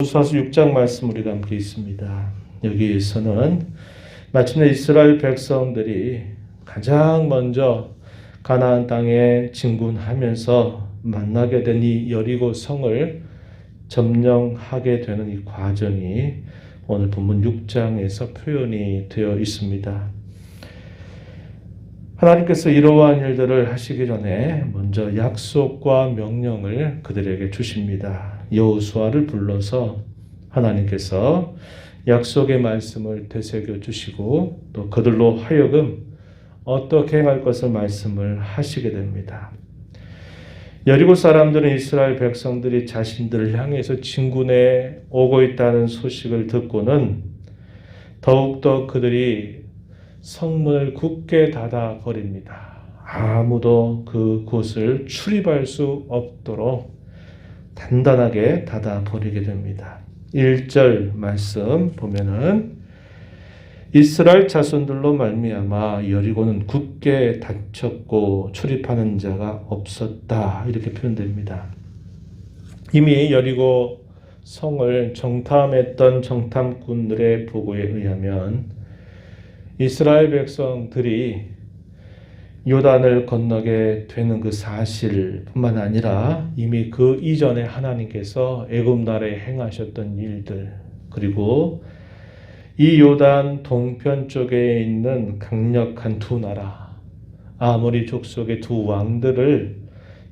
호수아서 6장 말씀 우리가 함께 있습니다. 여기에서는 마침내 이스라엘 백성들이 가장 먼저 가나안 땅에 진군하면서 만나게 된 이 여리고 성을 점령하게 되는 이 과정이 오늘 본문 6장에서 표현이 되어 있습니다. 하나님께서 이러한 일들을 하시기 전에 먼저 약속과 명령을 그들에게 주십니다. 여호수아를 불러서 하나님께서 약속의 말씀을 되새겨 주시고 또 그들로 하여금 어떻게 행할 것을 말씀을 하시게 됩니다. 여리고 사람들은 이스라엘 백성들이 자신들을 향해서 진군에 오고 있다는 소식을 듣고는 더욱더 그들이 성문을 굳게 닫아 버립니다. 아무도 그 곳을 출입할 수 없도록 단단하게 닫아 버리게 됩니다. 1절 말씀 보면은 이스라엘 자손들로 말미암아 여리고는 굳게 닫혔고 출입하는 자가 없었다 이렇게 표현됩니다. 이미 여리고 성을 정탐했던 정탐꾼들의 보고에 의하면 이스라엘 백성들이 요단을 건너게 되는 그 사실뿐만 아니라 이미 그 이전에 하나님께서 애굽 나라에 행하셨던 일들 그리고 이 요단 동편 쪽에 있는 강력한 두 나라 아모리 족속의 두 왕들을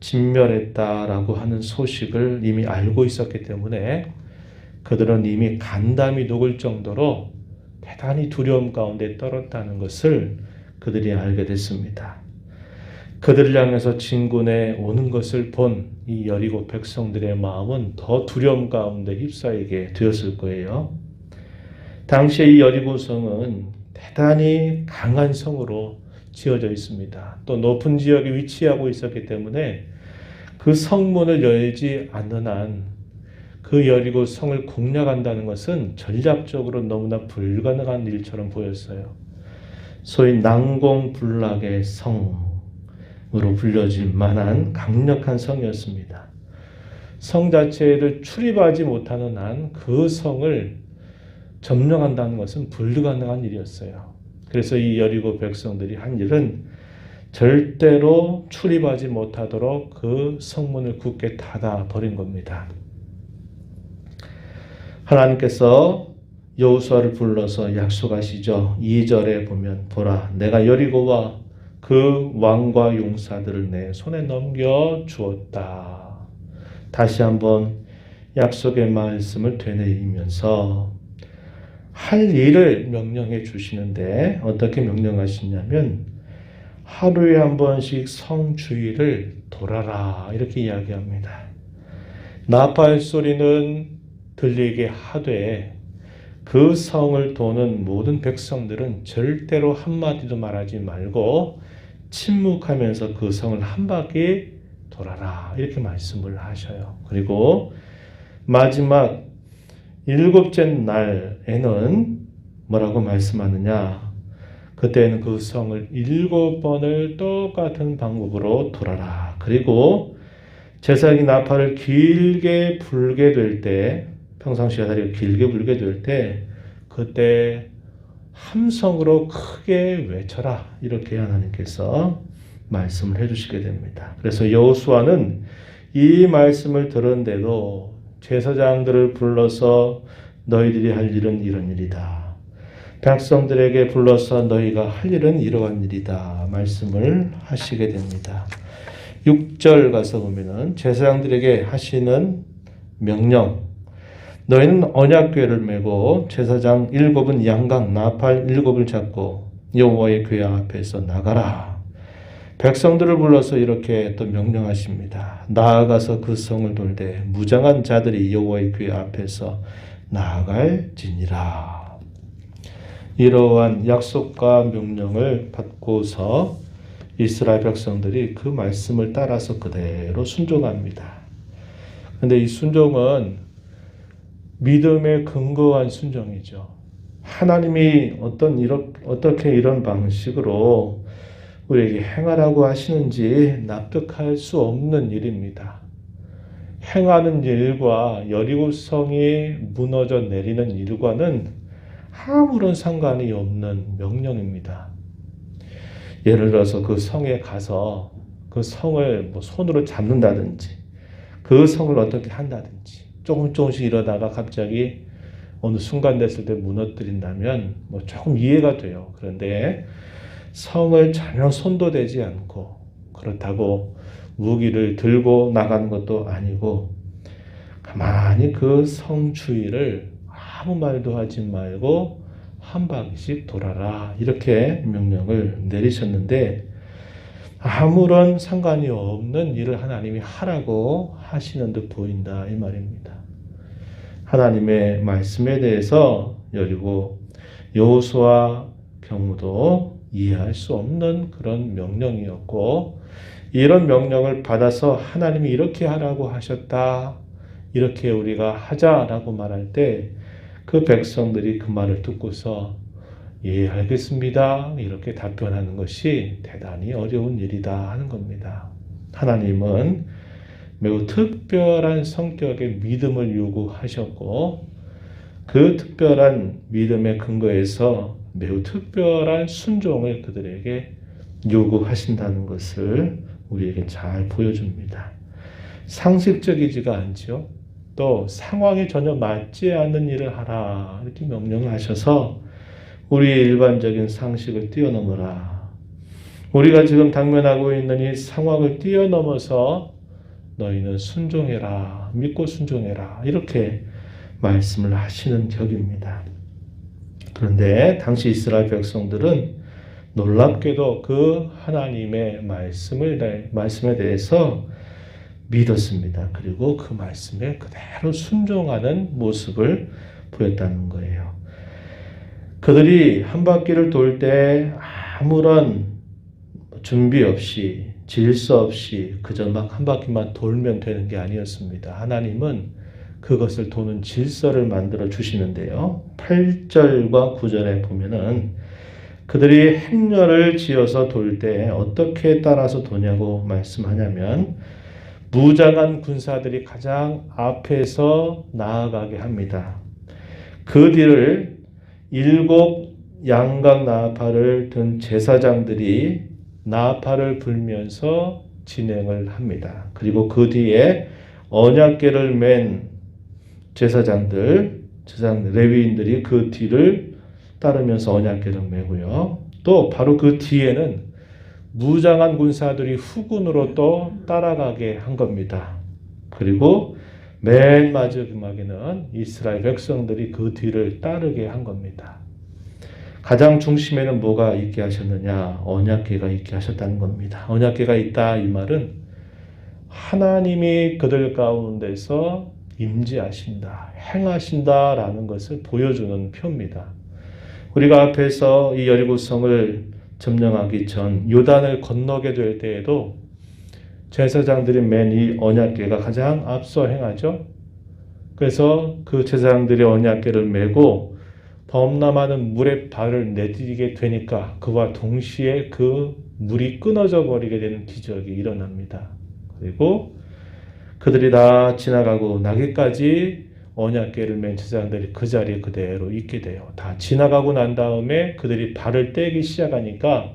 진멸했다라고 하는 소식을 이미 알고 있었기 때문에 그들은 이미 간담이 녹을 정도로 대단히 두려움 가운데 떨었다는 것을 그들이 알게 됐습니다. 그들을 향해서 진군에 오는 것을 본 이 여리고 백성들의 마음은 더 두려움 가운데 휩싸이게 되었을 거예요. 당시에 이 여리고 성은 대단히 강한 성으로 지어져 있습니다. 또 높은 지역에 위치하고 있었기 때문에 그 성문을 열지 않는 한 그 여리고 성을 공략한다는 것은 전략적으로 너무나 불가능한 일처럼 보였어요. 소위 난공불락의 성으로 불려질 만한 강력한 성이었습니다. 성 자체를 출입하지 못하는 한 그 성을 점령한다는 것은 불가능한 일이었어요. 그래서 이 여리고 백성들이 한 일은 절대로 출입하지 못하도록 그 성문을 굳게 닫아 버린 겁니다. 하나님께서 여호수아를 불러서 약속하시죠. 2절에 보면 보라 내가 여리고와 그 왕과 용사들을 내 손에 넘겨 주었다. 다시 한번 약속의 말씀을 되뇌이면서 할 일을 명령해 주시는데 어떻게 명령하시냐면 하루에 한 번씩 성주의를 돌아라 이렇게 이야기합니다. 나팔 소리는 들리게 하되 그 성을 도는 모든 백성들은 절대로 한마디도 말하지 말고 침묵하면서 그 성을 한 바퀴 돌아라 이렇게 말씀을 하셔요. 그리고 마지막 일곱째 날에는 뭐라고 말씀하느냐? 그때는 그 성을 일곱 번을 똑같은 방법으로 돌아라. 그리고 제사장이 나팔을 길게 불게 될 때, 평상시에 다리가 길게 불게 될 때, 그때 함성으로 크게 외쳐라. 이렇게 하나님께서 말씀을 해주시게 됩니다. 그래서 여호수아는 이 말씀을 들은데도 제사장들을 불러서 너희들이 할 일은 이런 일이다. 백성들에게 불러서 너희가 할 일은 이러한 일이다. 말씀을 하시게 됩니다. 6절 가서 보면은 제사장들에게 하시는 명령. 너희는 언약궤를 메고 제사장 일곱은 양각 나팔 일곱을 잡고 여호와의 궤 앞에서 나가라. 백성들을 불러서 이렇게 또 명령하십니다. 나아가서 그 성을 돌되 무장한 자들이 여호와의 궤 앞에서 나아갈지니라. 이러한 약속과 명령을 받고서 이스라엘 백성들이 그 말씀을 따라서 그대로 순종합니다. 근데 이 순종은 믿음에 근거한 순종이죠. 하나님이 어떤 이런 어떻게 이런 방식으로 우리에게 행하라고 하시는지 납득할 수 없는 일입니다. 행하는 일과 여리고성이 무너져 내리는 일과는 아무런 상관이 없는 명령입니다. 예를 들어서 그 성에 가서 그 성을 뭐 손으로 잡는다든지 그 성을 어떻게 한다든지 조금 조금씩 이러다가 갑자기 어느 순간 됐을 때 무너뜨린다면 뭐 조금 이해가 돼요. 그런데 성을 전혀 손도 대지 않고 그렇다고 무기를 들고 나가는 것도 아니고 가만히 그 성 주위를 아무 말도 하지 말고 한 바퀴씩 돌아라 이렇게 명령을 내리셨는데 아무런 상관이 없는 일을 하나님이 하라고 하시는 듯 보인다 이 말입니다. 하나님의 말씀에 대해서 여리고 여호수아 경우도 이해할 수 없는 그런 명령이었고 이런 명령을 받아서 하나님이 이렇게 하라고 하셨다. 이렇게 우리가 하자라고 말할 때 그 백성들이 그 말을 듣고서 예, 알겠습니다. 이렇게 답변하는 것이 대단히 어려운 일이다 하는 겁니다. 하나님은 매우 특별한 성격의 믿음을 요구하셨고 그 특별한 믿음의 근거에서 매우 특별한 순종을 그들에게 요구하신다는 것을 우리에게 잘 보여줍니다. 상식적이지가 않죠. 또 상황에 전혀 맞지 않는 일을 하라 이렇게 명령을 하셔서 우리의 일반적인 상식을 뛰어넘어라. 우리가 지금 당면하고 있는 이 상황을 뛰어넘어서 너희는 순종해라. 믿고 순종해라. 이렇게 말씀을 하시는 격입니다. 그런데 당시 이스라엘 백성들은 놀랍게도 그 하나님의 말씀을 말씀에 대해서 믿었습니다. 그리고 그 말씀에 그대로 순종하는 모습을 보였다는 거예요. 그들이 한 바퀴를 돌 때 아무런 준비 없이 질서 없이 그저 막 한 바퀴만 돌면 되는 게 아니었습니다. 하나님은 그것을 도는 질서를 만들어 주시는데요. 8절과 9절에 보면은 그들이 행렬을 지어서 돌 때 어떻게 따라서 도냐고 말씀하냐면 무장한 군사들이 가장 앞에서 나아가게 합니다. 그 뒤를 일곱 양각 나팔을 든 제사장들이 나팔을 불면서 진행을 합니다. 그리고 그 뒤에 언약궤를 맨 제사장들, 제사장 레위인들이 그 뒤를 따르면서 언약궤를 메고요. 또 바로 그 뒤에는 무장한 군사들이 후군으로 또 따라가게 한 겁니다. 그리고 맨 마지막에는 이스라엘 백성들이 그 뒤를 따르게 한 겁니다. 가장 중심에는 뭐가 있게 하셨느냐? 언약계가 있게 하셨다는 겁니다. 언약계가 있다 이 말은 하나님이 그들 가운데서 임재하신다, 행하신다라는 것을 보여주는 표입니다. 우리가 앞에서 이 여리고성을 점령하기 전 요단을 건너게 될 때에도 제사장들이 맨 이 언약궤가 가장 앞서 행하죠. 그래서 그 제사장들이 언약궤를 메고 범람하는 물에 발을 내디디게 되니까 그와 동시에 그 물이 끊어져 버리게 되는 기적이 일어납니다. 그리고 그들이 다 지나가고 나기까지 언약궤를 맨 제사장들이 그 자리에 그대로 있게 돼요. 다 지나가고 난 다음에 그들이 발을 떼기 시작하니까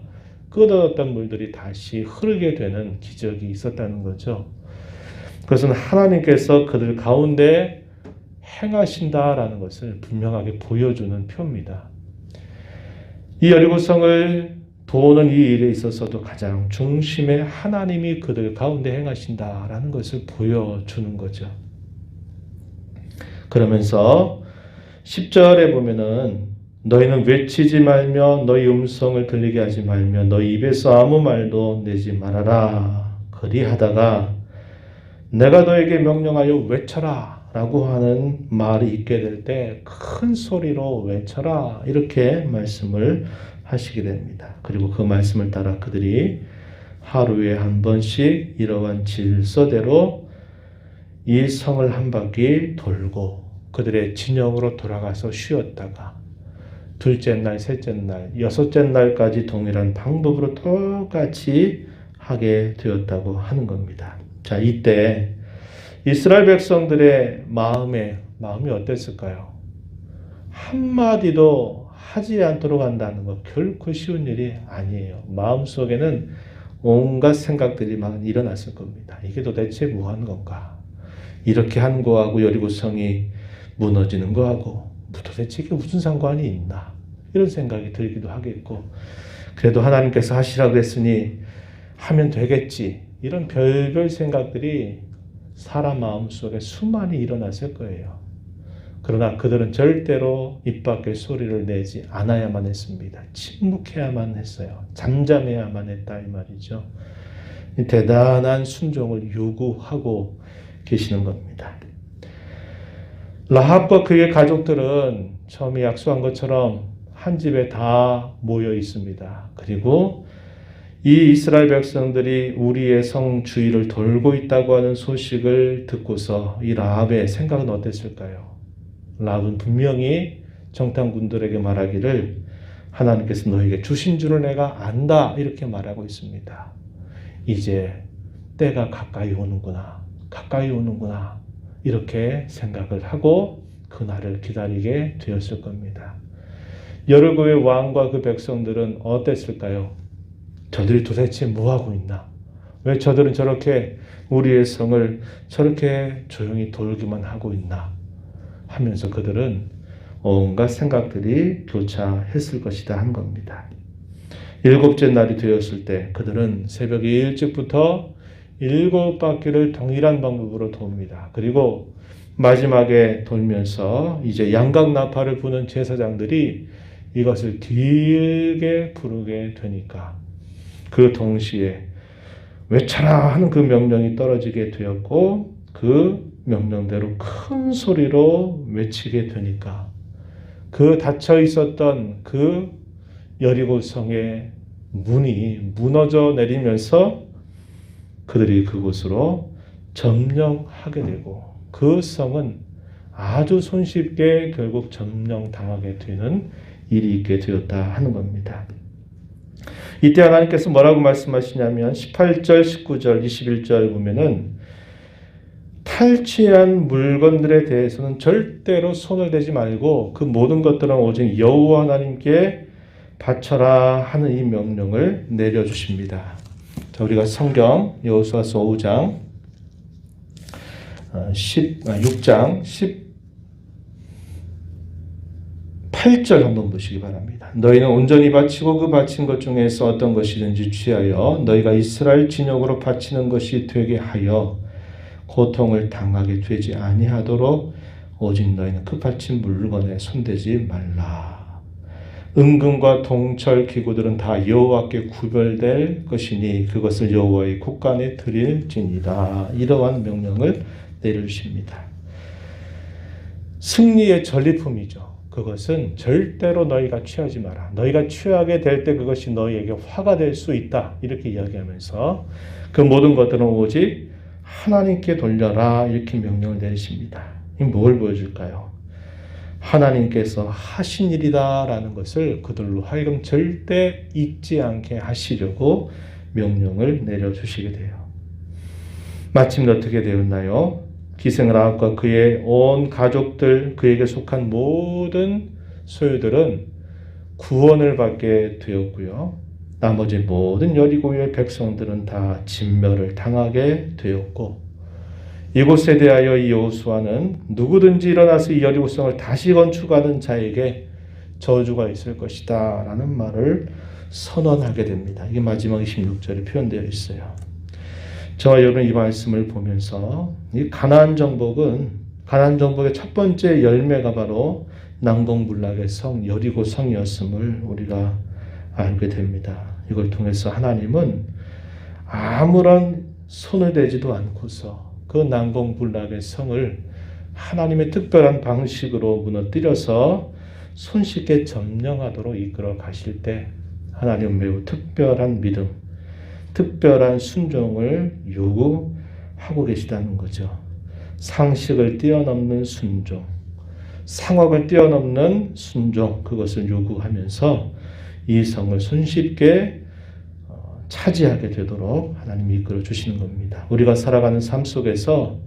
끊어졌던 물들이 다시 흐르게 되는 기적이 있었다는 거죠. 그것은 하나님께서 그들 가운데 행하신다라는 것을 분명하게 보여주는 표입니다. 이 여리고성을 도는 이 일에 있어서도 가장 중심에 하나님이 그들 가운데 행하신다라는 것을 보여주는 거죠. 그러면서 10절에 보면은 너희는 외치지 말며 너희 음성을 들리게 하지 말며 너희 입에서 아무 말도 내지 말아라. 그리하다가 내가 너에게 명령하여 외쳐라. 라고 하는 말이 있게 될 때 큰 소리로 외쳐라. 이렇게 말씀을 하시게 됩니다. 그리고 그 말씀을 따라 그들이 하루에 한 번씩 이러한 질서대로 이 성을 한 바퀴 돌고 그들의 진영으로 돌아가서 쉬었다가 둘째 날, 셋째 날, 여섯째 날까지 동일한 방법으로 똑같이 하게 되었다고 하는 겁니다. 자, 이때 이스라엘 백성들의 마음에 마음이 어땠을까요? 한마디도 하지 않도록 한다는 것 결코 쉬운 일이 아니에요. 마음 속에는 온갖 생각들이 막 일어났을 겁니다. 이게 도대체 뭐 하는 건가? 이렇게 한 거하고 여리고성이 무너지는 거하고 도대체 이게 무슨 상관이 있나? 이런 생각이 들기도 하겠고 그래도 하나님께서 하시라고 했으니 하면 되겠지. 이런 별별 생각들이 사람 마음 속에 수많이 일어났을 거예요. 그러나 그들은 절대로 입 밖에 소리를 내지 않아야만 했습니다. 침묵해야만 했어요. 잠잠해야만 했다 이 말이죠. 이 대단한 순종을 요구하고 계시는 겁니다. 라합과 그의 가족들은 처음에 약속한 것처럼 한 집에 다 모여 있습니다. 그리고 이 이스라엘 백성들이 우리의 성 주위를 돌고 있다고 하는 소식을 듣고서 이 라합의 생각은 어땠을까요? 라합은 분명히 정탐군들에게 말하기를 하나님께서 너에게 주신 줄을 내가 안다 이렇게 말하고 있습니다. 이제 때가 가까이 오는구나. 가까이 오는구나. 이렇게 생각을 하고 그날을 기다리게 되었을 겁니다. 여르고의 왕과 그 백성들은 어땠을까요? 저들이 도대체 뭐하고 있나? 왜 저들은 저렇게 우리의 성을 저렇게 조용히 돌기만 하고 있나? 하면서 그들은 온갖 생각들이 교차했을 것이다 한 겁니다. 일곱째 날이 되었을 때 그들은 새벽 일찍부터 일곱 바퀴를 동일한 방법으로 돕니다. 그리고 마지막에 돌면서 이제 양각 나팔을 부는 제사장들이 이것을 길게 부르게 되니까 그 동시에 외쳐라 하는 그 명령이 떨어지게 되었고 그 명령대로 큰 소리로 외치게 되니까 그 닫혀 있었던 그 여리고 성의 문이 무너져 내리면서 그들이 그곳으로 점령하게 되고 그 성은 아주 손쉽게 결국 점령당하게 되는 일이 있게 되었다 하는 겁니다. 이때 하나님께서 뭐라고 말씀하시냐면 18절, 19절, 21절 보면은 탈취한 물건들에 대해서는 절대로 손을 대지 말고 그 모든 것들은 오직 여호와 하나님께 바쳐라 하는 이 명령을 내려 주십니다. 자, 우리가 성경 여호수아서 5장 10 6장 18절 한번 보시기 바랍니다. 너희는 온전히 바치고 그 바친 것 중에서 어떤 것이든지 취하여 너희가 이스라엘 진영으로 바치는 것이 되게 하여 고통을 당하게 되지 아니하도록 오직 너희는 그 바친 물건에 손대지 말라. 은금과 동철 기구들은 다 여호와께 구별될 것이니 그것을 여호와의 국간에 드릴지니라. 이러한 명령을 내려주십니다. 승리의 전리품이죠. 그것은 절대로 너희가 취하지 마라. 너희가 취하게 될 때 그것이 너희에게 화가 될 수 있다. 이렇게 이야기하면서 그 모든 것들은 오직 하나님께 돌려라. 이렇게 명령을 내리십니다. 뭘 보여줄까요? 하나님께서 하신 일이다라는 것을 그들로 하여금 절대 잊지 않게 하시려고 명령을 내려주시게 돼요. 마침 어떻게 되었나요? 기생 라합과 그의 온 가족들, 그에게 속한 모든 소유들은 구원을 받게 되었고요. 나머지 모든 여리고의 백성들은 다 진멸을 당하게 되었고 이곳에 대하여 이 여호수아는 누구든지 일어나서 이 여리고성을 다시 건축하는 자에게 저주가 있을 것이다 라는 말을 선언하게 됩니다. 이게 마지막 26절에 표현되어 있어요. 저와 여러분 이 말씀을 보면서 이 가나안 정복은 가나안 정복의 첫 번째 열매가 바로 난공불락의 성 여리고 성이었음을 우리가 알게 됩니다. 이걸 통해서 하나님은 아무런 손을 대지도 않고서 그 난공불락의 성을 하나님의 특별한 방식으로 무너뜨려서 손쉽게 점령하도록 이끌어 가실 때 하나님은 매우 특별한 믿음, 특별한 순종을 요구하고 계시다는 거죠. 상식을 뛰어넘는 순종, 상업을 뛰어넘는 순종, 그것을 요구하면서 이 성을 손쉽게 차지하게 되도록 하나님이 이끌어 주시는 겁니다. 우리가 살아가는 삶 속에서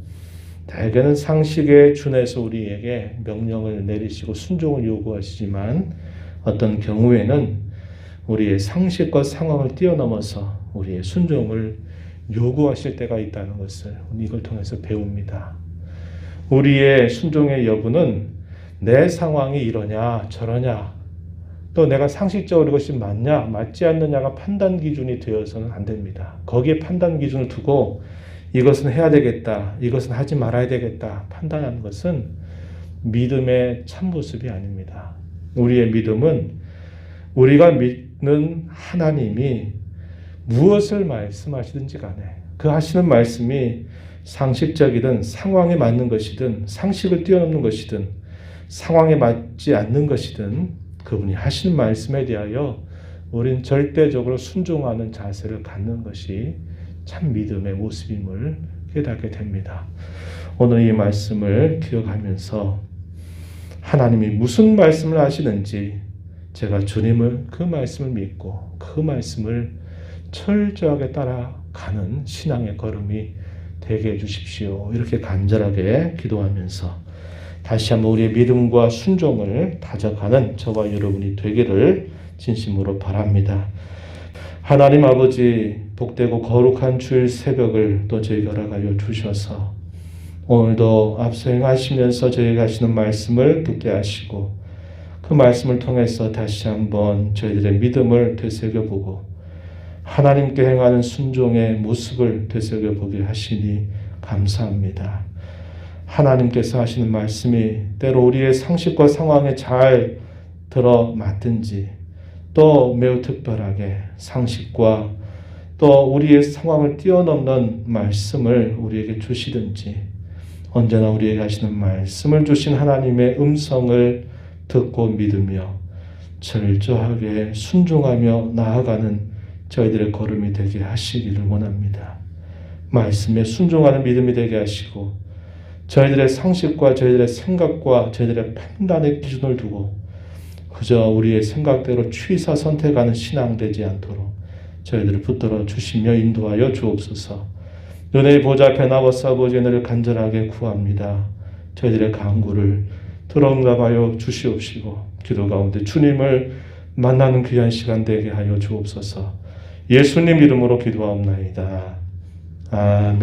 대개는 상식에 준해서 우리에게 명령을 내리시고 순종을 요구하시지만 어떤 경우에는 우리의 상식과 상황을 뛰어넘어서 우리의 순종을 요구하실 때가 있다는 것을 이걸 통해서 배웁니다. 우리의 순종의 여부는 내 상황이 이러냐 저러냐 또 내가 상식적으로 이것이 맞냐 맞지 않느냐가 판단 기준이 되어서는 안 됩니다. 거기에 판단 기준을 두고 이것은 해야 되겠다 이것은 하지 말아야 되겠다 판단하는 것은 믿음의 참 모습이 아닙니다. 우리의 믿음은 우리가 믿는 하나님이 무엇을 말씀하시든지 간에 그 하시는 말씀이 상식적이든 상황에 맞는 것이든 상식을 뛰어넘는 것이든 상황에 맞지 않는 것이든 그분이 하시는 말씀에 대하여 우리는 절대적으로 순종하는 자세를 갖는 것이 참 믿음의 모습임을 깨닫게 됩니다. 오늘 이 말씀을 기억하면서 하나님이 무슨 말씀을 하시는지 제가 주님을 그 말씀을 믿고 그 말씀을 철저하게 따라가는 신앙의 걸음이 되게 해주십시오. 이렇게 간절하게 기도하면서 다시 한번 우리의 믿음과 순종을 다져가는 저와 여러분이 되기를 진심으로 바랍니다. 하나님 아버지 복되고 거룩한 주일 새벽을 또 저희가 허락하여 주셔서 오늘도 앞서 행하시면서 저희가 하시는 말씀을 듣게 하시고 그 말씀을 통해서 다시 한번 저희들의 믿음을 되새겨보고 하나님께 행하는 순종의 모습을 되새겨보게 하시니 감사합니다. 하나님께서 하시는 말씀이 때로 우리의 상식과 상황에 잘 들어맞든지 또 매우 특별하게 상식과 또 우리의 상황을 뛰어넘는 말씀을 우리에게 주시든지 언제나 우리에게 하시는 말씀을 주신 하나님의 음성을 듣고 믿으며 철저하게 순종하며 나아가는 저희들의 걸음이 되게 하시기를 원합니다. 말씀에 순종하는 믿음이 되게 하시고 저희들의 상식과 저희들의 생각과 저희들의 판단의 기준을 두고 그저 우리의 생각대로 취사 선택하는 신앙 되지 않도록 저희들을 붙들어 주시며 인도하여 주옵소서. 눈의 보좌 나와서 아버지 은혜를 간절하게 구합니다. 저희들의 강구를 들어응답하여 주시옵시고 기도 가운데 주님을 만나는 귀한 시간 되게 하여 주옵소서. 예수님 이름으로 기도하옵나이다. 아멘.